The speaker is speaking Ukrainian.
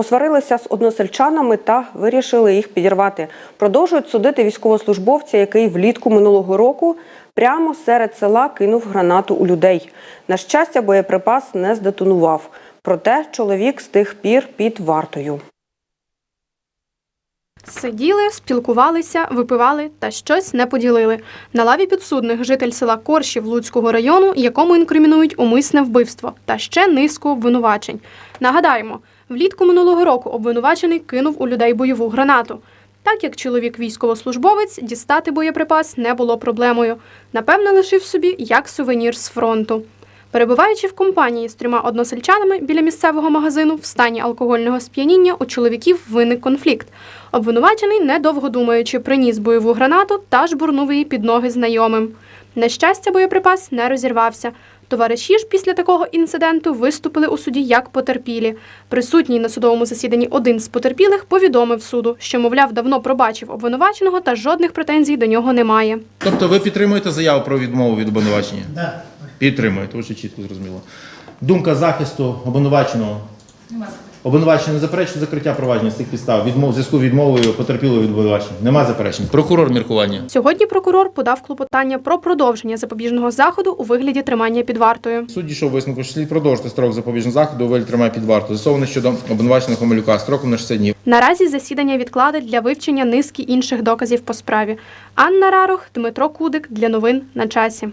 Посварилися з односельчанами та вирішили їх підірвати. Продовжують судити військовослужбовця, який влітку минулого року прямо серед села кинув гранату у людей. На щастя, боєприпас не здетонував. Проте чоловік з тих пір під вартою. Сиділи, спілкувалися, випивали та щось не поділили. На лаві підсудних житель села Коршів Луцького району, якому інкримінують умисне вбивство та ще низку обвинувачень. Нагадаємо, влітку минулого року обвинувачений кинув у людей бойову гранату. Так як чоловік військовослужбовець, дістати боєприпас не було проблемою. Напевне, лишив собі як сувенір з фронту. Перебуваючи в компанії з трьома односельчанами біля місцевого магазину в стані алкогольного сп'яніння, у чоловіків виник конфлікт. Обвинувачений, недовго думаючи, приніс бойову гранату та жбурнув її під ноги знайомим. На щастя, боєприпас не розірвався. Товариші ж після такого інциденту виступили у суді як потерпілі. Присутній на судовому засіданні один з потерпілих повідомив суду, що, мовляв, давно пробачив обвинуваченого та жодних претензій до нього немає. Тобто ви підтримуєте заяву про відмову від обвинувачення? Да. Підтримуєте, дуже чітко зрозуміло. Думка захисту обвинуваченого. Обвинувачений не заперечує закриття провадження з цих підстав. Відмов, зв'язку відмовою потерпілої від обвинувачення. Нема заперечень. Прокурор міркування. Сьогодні прокурор подав клопотання про продовження запобіжного заходу у вигляді тримання під вартою. Суд дійшов висновку, що слід продовжити строк запобіжного заходу у вигляді тримання під вартою. Засовано щодо обвинуваченого Хомелюка строком на 60 днів. Наразі засідання відкладуть для вивчення низки інших доказів по справі. Анна Рарох, Дмитро Кудик для новин на часі.